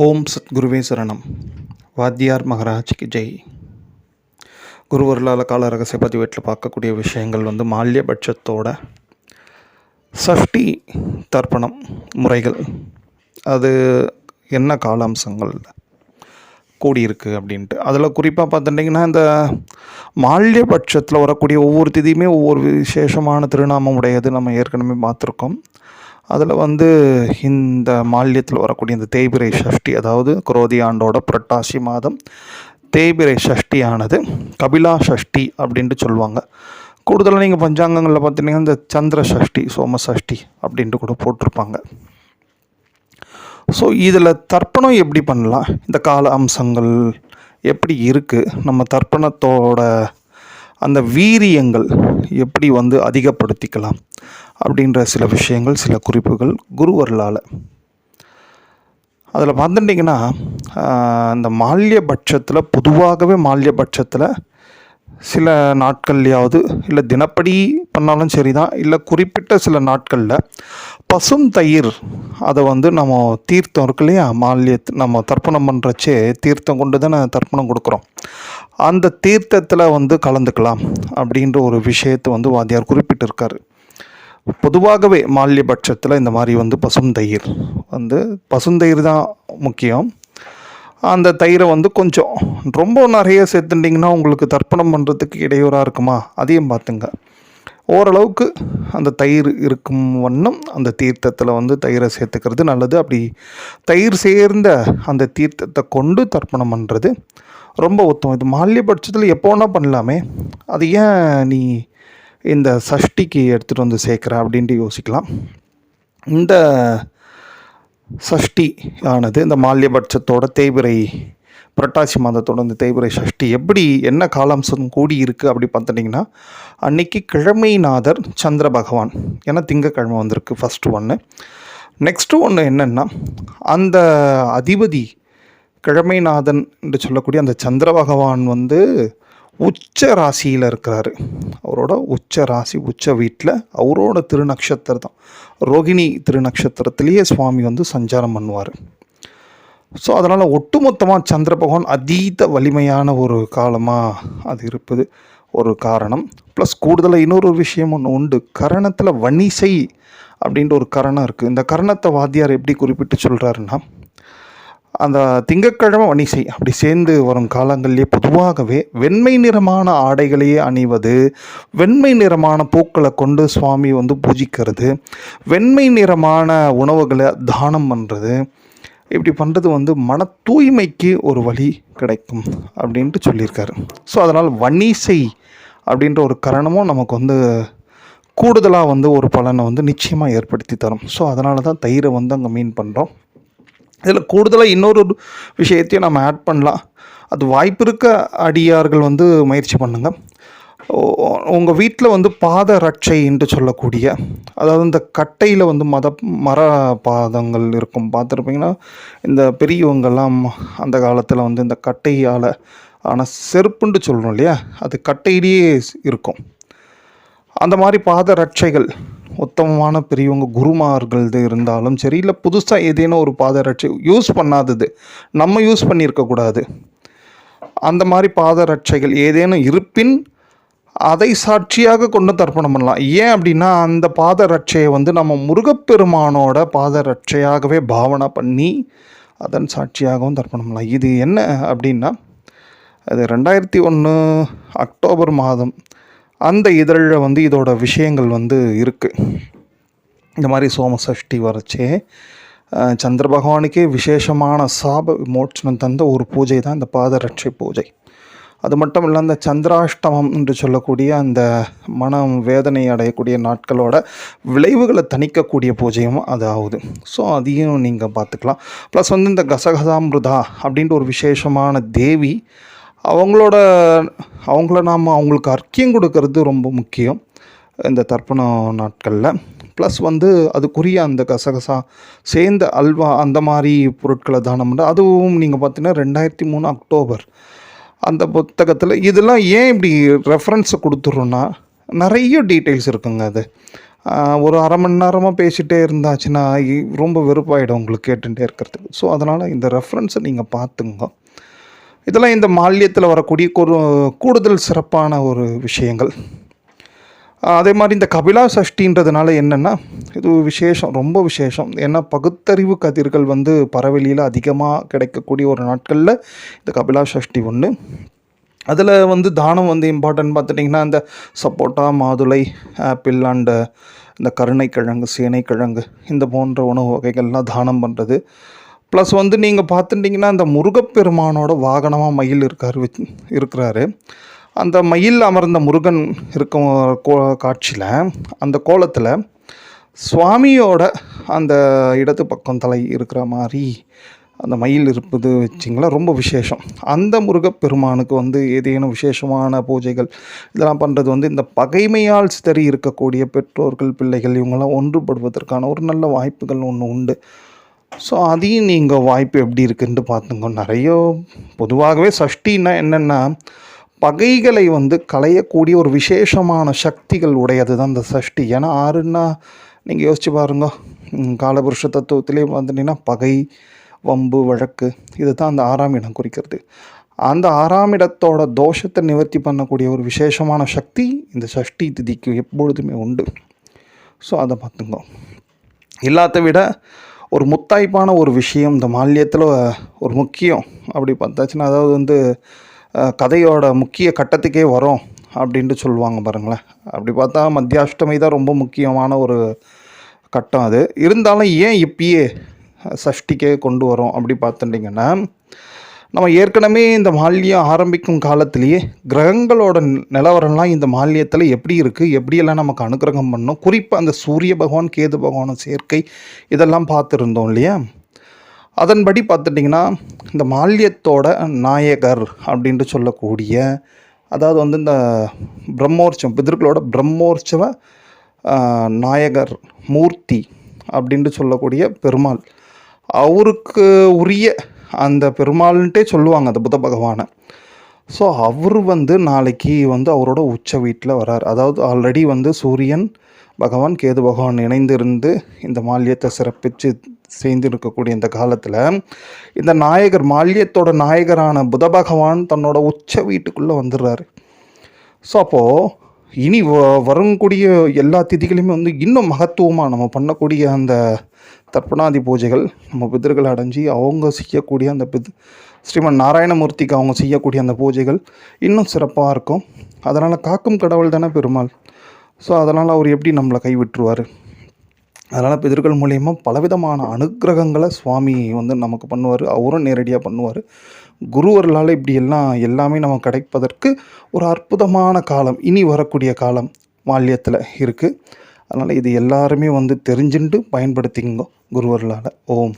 ஓம் சத்குருவே சரணம். வாத்தியார் மகராஜ்க்கு ஜெய். குருவர்களால் கால ரகசிய பதிவேட்டில் பார்க்கக்கூடிய விஷயங்கள் வந்து மால்யபட்சத்தோட சஷ்டி தர்ப்பணம் முறைகள். அது என்ன காலாம்சங்கள் கூடியிருக்கு அப்படின்ட்டு. அதில் குறிப்பாக பார்த்துட்டிங்கன்னா இந்த மால்யபட்சத்தில் வரக்கூடிய ஒவ்வொரு திதியுமே ஒவ்வொரு விசேஷமான திருநாமம் உடையது நம்ம ஏற்கனவே பார்த்துருக்கோம். அதில் வந்து இந்த மால்யத்தில் வரக்கூடிய இந்த தேய்பிரை சஷ்டி அதாவது குரோதி ஆண்டோட புரட்டாசி மாதம் தேய்பிரை சஷ்டியானது கபிலா சஷ்டி அப்படின்ட்டு சொல்லுவாங்க. கூடுதலாக நீங்கள் பஞ்சாங்கங்களில் பார்த்தீங்கன்னா இந்த சந்திர சஷ்டி சோம சஷ்டி அப்படின்ட்டு கூட போட்டிருப்பாங்க. ஸோ இதில் தர்ப்பணம் எப்படி பண்ணலாம்? இந்த கால அம்சங்கள் எப்படி இருக்குது நம்ம தர்ப்பணத்தோட அந்த வீரியங்கள் எப்படி வந்து அதிகப்படுத்திக்கலாம்? அப்படின்ற சில விஷயங்கள் சில குறிப்புகள் குருவர்களால் அதில் பார்த்துட்டிங்கன்னா இந்த மால்யபட்சத்தில் பொதுவாகவே மால்யபட்சத்தில் சில நாட்கள்லையாவது இல்லை தினப்படி பண்ணாலும் சரி தான் இல்லை குறிப்பிட்ட சில நாட்களில் பசும் தயிர் அதை வந்து நம்ம தீர்த்தம் இருக்கு இல்லையா மால்ய நம்ம தர்ப்பணம் பண்ணுறச்சே தீர்த்தம் கொண்டு தானே தர்ப்பணம் கொடுக்குறோம். அந்த தீர்த்தத்தில் வந்து கலந்துக்கலாம் அப்படின்ற ஒரு விஷயத்தை வந்து வாத்தியார் குறிப்பிட்டிருக்காரு. பொதுவாகவே மால்யபட்சத்தில் இந்த மாதிரி வந்து பசுந்தயிர் வந்து பசுந்தயிர் தான் முக்கியம். அந்த தயிரை வந்து கொஞ்சம் ரொம்ப நிறைய சேர்த்துட்டிங்கன்னா உங்களுக்கு தர்ப்பணம் பண்ணுறதுக்கு இடையூறாக இருக்குமா? அதையும் பார்த்துங்க. ஓரளவுக்கு அந்த தயிர் இருக்கும் வண்ணம் அந்த தீர்த்தத்தில் வந்து தயிரை சேர்த்துக்கிறது நல்லது. அப்படி தயிர் சேர்ந்த அந்த தீர்த்தத்தை கொண்டு தர்ப்பணம் பண்ணுறது ரொம்ப உத்தமம். இது மால்யபட்சத்தில் எப்போ வேணால் பண்ணலாமே. அது ஏன் நீ இந்த சஷ்டிக்கு எடுத்துகிட்டு வந்து சேர்க்குறா அப்படின்ட்டு யோசிக்கலாம். இந்த சஷ்டி ஆனது இந்த மால்யபட்சத்தோட தேய்பிரை புரட்டாசி மாதத்தோட இந்த தேய்பிரை சஷ்டி எப்படி என்ன காலாம்சம் கூடி இருக்குது அப்படி பார்த்துட்டிங்கன்னா அன்னைக்கு கிழமைநாதர் சந்திர பகவான் ஏன்னா திங்கக்கிழமை வந்திருக்கு ஃபஸ்ட்டு ஒன்று நெக்ஸ்ட்டு ஒன்று என்னென்னா அந்த அதிபதி கிழமைநாதன் என்று சொல்லக்கூடிய அந்த சந்திர பகவான் வந்து உச்ச ராசியில் இருக்கிறாரு. அவரோட உச்ச ராசி உச்ச வீட்டில் அவரோட திருநக்ஷத்திரம் தான் ரோகிணி திருநக்ஷத்திரத்திலேயே சுவாமி வந்து சஞ்சாரம் பண்ணுவார். ஸோ அதனால் ஒட்டுமொத்தமாக சந்திர பகவான் அதீத வலிமையான ஒரு காலமாக அது இருப்பது ஒரு காரணம். ப்ளஸ் கூடுதலாக இன்னொரு விஷயம் ஒன்று உண்டு. கரணத்தில் வன்னிசை அப்படின்ற ஒரு கரணம் இருக்குது இந்த கரணத்தை வாத்தியார் எப்படி குறிப்பிட்டு சொல்கிறாருன்னா அந்த திங்கக்கிழமை வணிசை அப்படி சேர்ந்து வரும் காலங்களிலே பொதுவாகவே வெண்மை நிறமான ஆடைகளையே அணிவது வெண்மை நிறமான பூக்களை கொண்டு சுவாமி வந்து பூஜிக்கிறது வெண்மை நிறமான உணவுகளை தானம் பண்ணுறது இப்படி பண்ணுறது வந்து மன தூய்மைக்கு ஒரு வழி கிடைக்கும் அப்படின்ட்டு சொல்லியிருக்காரு. ஸோ அதனால் வன்னிசை அப்படின்ற ஒரு கரணமும் நமக்கு வந்து கூடுதலாக வந்து ஒரு பலனை வந்து நிச்சயமாக ஏற்படுத்தி தரும். ஸோ அதனால தான் தயிரை வந்து அங்கே மீன் பண்ணுறோம் இதில் கூடுதலாக இன்னொரு விஷயத்தையும் நம்ம ஆட் பண்ணலாம். அது வாய்ப்பு இருக்க அடியார்கள் வந்து முயற்சி பண்ணுங்கள் உங்கள் வீட்டில் வந்து பாத ரட்சை என்று சொல்லக்கூடிய அதாவது இந்த கட்டையில் வந்து மத மர பாதங்கள் இருக்கும். பார்த்துருப்பீங்கன்னா இந்த பெரியவங்கள்லாம் அந்த காலத்தில் வந்து இந்த கட்டையால் ஆனால் செருப்புன்ட்டு சொல்கிறோம் இல்லையா? அது கட்டையிலேயே இருக்கும். அந்த மாதிரி பாத ரட்சைகள் உத்தமமான பெரியவங்க குருமார்கள் இருந்தாலும் சரி இல்லை புதுசாக ஏதேனும் ஒரு பாதரட்சை யூஸ் பண்ணாதது. நம்ம யூஸ் பண்ணியிருக்கக்கூடாது அந்த மாதிரி பாதரட்சைகள் ஏதேனும் இருப்பின் அதை சாட்சியாக கொண்டு தர்ப்பணம் பண்ணலாம். ஏன் அப்படின்னா அந்த பாதரட்சையை வந்து நம்ம முருகப்பெருமானோட பாதரட்சையாகவே பாவனை பண்ணி அதன் சாட்சியாகவும் தர்ப்பணம் பண்ணலாம். இது என்ன அப்படின்னா அது ரெண்டாயிரத்தி ஒன்று அக்டோபர் மாதம் அந்த இதழில் வந்து இதோட விஷயங்கள் வந்து இருக்குது இந்த மாதிரி சோமசஷ்டி வரைச்சே சந்திர பகவானுக்கே விசேஷமான சாப விமோச்சனம் தந்த ஒரு பூஜை தான் இந்த பாதரட்சை பூஜை. அது மட்டும் இல்லை அந்த சந்திராஷ்டமம் என்று சொல்லக்கூடிய அந்த மனம் வேதனை அடையக்கூடிய நாட்களோட விளைவுகளை தணிக்கக்கூடிய பூஜையும் அது ஆகுது. ஸோ அதையும் நீங்கள் பார்த்துக்கலாம். ப்ளஸ் வந்து இந்த கசகசாமிருதா அப்படின்ற ஒரு விசேஷமான தேவி அவங்களோட அவங்கள நாம் அவங்களுக்கு அர்க்கியம் கொடுக்கறது ரொம்ப முக்கியம் இந்த தர்ப்பண நாட்களில். ப்ளஸ் வந்து அதுக்குரிய அந்த கசகசா சேர்ந்த அல்வா அந்த மாதிரி பொருட்களை தானம் பண்ண அதுவும் நீங்கள் பார்த்தீங்கன்னா ரெண்டாயிரத்தி மூணு அக்டோபர். அந்த புத்தகத்தில் இதெல்லாம் ஏன் இப்படி ரெஃபரன்ஸை கொடுத்துட்றோன்னா நிறைய டீட்டெயில்ஸ் இருக்குங்க அது. ஒரு அரை மணி நேரமாக பேசிகிட்டே இருந்தாச்சுன்னா ரொம்ப வெறுப்பாயிடும் உங்களுக்கு கேட்டுகிட்டே இருக்கிறதுக்கு. ஸோ அதனால் இந்த ரெஃபரன்ஸை நீங்கள் பார்த்துங்க இதெல்லாம் இந்த மால்யத்தில் வரக்கூடிய கூடுதல் சிறப்பான ஒரு விஷயங்கள். அதே மாதிரி இந்த கபிலா சஷ்டின்றதுனால என்னென்னா இது விசேஷம் ரொம்ப விசேஷம். ஏன்னா பகுத்தறிவு கதிர்கள் வந்து பரவெளியில் அதிகமாக கிடைக்கக்கூடிய ஒரு நாட்களில் இந்த கபிலா சஷ்டி ஒன்று அதில் வந்து தானம் வந்து இம்பார்ட்டன்ட் பார்த்துட்டிங்கன்னா இந்த சப்போட்டா மாதுளை ஆப்பிள் அண்டு இந்த கருணைக்கிழங்கு சேனைக்கிழங்கு இந்த போன்ற உணவு வகைகள்லாம் தானம் பண்ணுறது ப்ளஸ் வந்து நீங்கள் பார்த்துட்டிங்கன்னா அந்த முருகப்பெருமானோட வாகனமாக மயில் இருக்கார் வச்சு இருக்கிறாரு. அந்த மயில் அமர்ந்த முருகன் இருக்கும் கோ காட்சியில் அந்த கோலத்தில் சுவாமியோட அந்த இடது பக்கம் தலை இருக்கிற மாதிரி அந்த மயில் இருப்பது வச்சிங்களா ரொம்ப விசேஷம். அந்த முருகப்பெருமானுக்கு வந்து ஏதேனும் விசேஷமான பூஜைகள் இதெல்லாம் பண்ணுறது வந்து இந்த பகைமையால் சிதறி இருக்கக்கூடிய பெற்றோர்கள் பிள்ளைகள் இவங்கெல்லாம் ஒன்றுபடுவதற்கான ஒரு நல்ல வாய்ப்புகள் ஒன்று உண்டு. ஸோ அதையும் நீங்கள் வாய்ப்பு எப்படி இருக்குன்னு பார்த்துங்க. நிறைய பொதுவாகவே சஷ்டின்னா என்னென்னா பகைகளை வந்து களையக்கூடிய ஒரு விசேஷமான சக்திகள் உடையது தான் இந்த சஷ்டி. ஏன்னா ஆறுன்னா நீங்கள் யோசிச்சு பாருங்க. காலபுருஷ தத்துவத்திலே வந்துட்டீங்கன்னா பகை வம்பு வழக்கு இது தான் அந்த ஆறாம் இடம் குறிக்கிறது. அந்த ஆறாம் இடத்தோட தோஷத்தை நிவர்த்தி பண்ணக்கூடிய ஒரு விசேஷமான சக்தி இந்த சஷ்டி திதிக்கு எப்பொழுதுமே உண்டு. ஸோ அதை பார்த்துங்க. எல்லாத்த விட ஒரு முத்தாய்ப்பான ஒரு விஷயம் இந்த மால்யத்தில் ஒரு முக்கியம் அப்படி பார்த்தாச்சுன்னா அதாவது வந்து கதையோட முக்கிய கட்டத்துக்கே வரும் அப்படின்ட்டு சொல்லுவாங்க பாருங்களேன். அப்படி பார்த்தா மத்தியாஷ்டமி தான் ரொம்ப முக்கியமான ஒரு கட்டம் அது. இருந்தாலும் ஏன் இப்பயே சஷ்டிக்கே கொண்டு வரோம் அப்படி பார்த்துட்டிங்கன்னா நம்ம ஏற்கனவே இந்த மால்யம் ஆரம்பிக்கும் காலத்திலேயே கிரகங்களோட நிலவரம்லாம் இந்த மால்யத்தில் எப்படி இருக்குது எப்படியெல்லாம் நமக்கு அனுக்கிரகம் பண்ணோம்? குறிப்பாக அந்த சூரிய பகவான் கேது பகவான் சேர்க்கை இதெல்லாம் பார்த்துருந்தோம் இல்லையா? அதன்படி பார்த்துட்டிங்கன்னா இந்த மால்யத்தோட நாயகர் அப்படின்ட்டு சொல்லக்கூடிய அதாவது வந்து இந்த பிரம்மோற்சவம் பிதர்களோட பிரம்மோற்சவ நாயகர் மூர்த்தி அப்படின்ட்டு சொல்லக்கூடிய பெருமாள். அவருக்கு உரிய அந்த பெருமாள்ன்ட்டே சொல்லுவாங்க அந்த புத்த பகவானை. ஸோ அவர் வந்து நாளைக்கு வந்து அவரோட உச்ச வீட்டில் வரார். அதாவது ஆல்ரெடி வந்து சூரியன் பகவான் கேது பகவான் இணைந்திருந்து இந்த மால்யத்தை சிறப்பித்து சேர்ந்திருக்கக்கூடிய இந்த காலத்தில் இந்த நாயகர் மால்யத்தோட நாயகரான புத பகவான் தன்னோட உச்ச வீட்டுக்குள்ளே வந்துடுறாரு ஸோ அப்போது இனி வ- வரக்கூடிய எல்லா திதிகளையுமே வந்து இன்னும் மகத்துவமாக நம்ம பண்ணக்கூடிய அந்த தர்ப்பணாதி பூஜைகள் நம்ம பிதர்கள் அடைஞ்சு அவங்க செய்யக்கூடிய அந்த பித் ஸ்ரீமன் நாராயணமூர்த்திக்கு அவங்க செய்யக்கூடிய அந்த பூஜைகள் இன்னும் சிறப்பாக இருக்கும். அதனால் காக்கும் கடவுள் தானே பெருமாள். ஸோ அதனால் அவர் எப்படி நம்மளை கைவிட்டுருவார்? அதனால் பிதர்கள் மூலயமா பலவிதமான அனுக்கிரகங்களை சுவாமி வந்து நமக்கு பண்ணுவார். அவரும் நேரடியாக பண்ணுவார். குருவர்களால் இப்படி எல்லாம் எல்லாமே நமக்கு கிடைப்பதற்கு ஒரு அற்புதமான காலம். இனி வரக்கூடிய காலம் மால்யத்தில் இருக்குது அதனால் இது எல்லாருமே வந்து தெரிஞ்சுட்டு பயன்படுத்திங்கோ குருவர்களால் ஓம்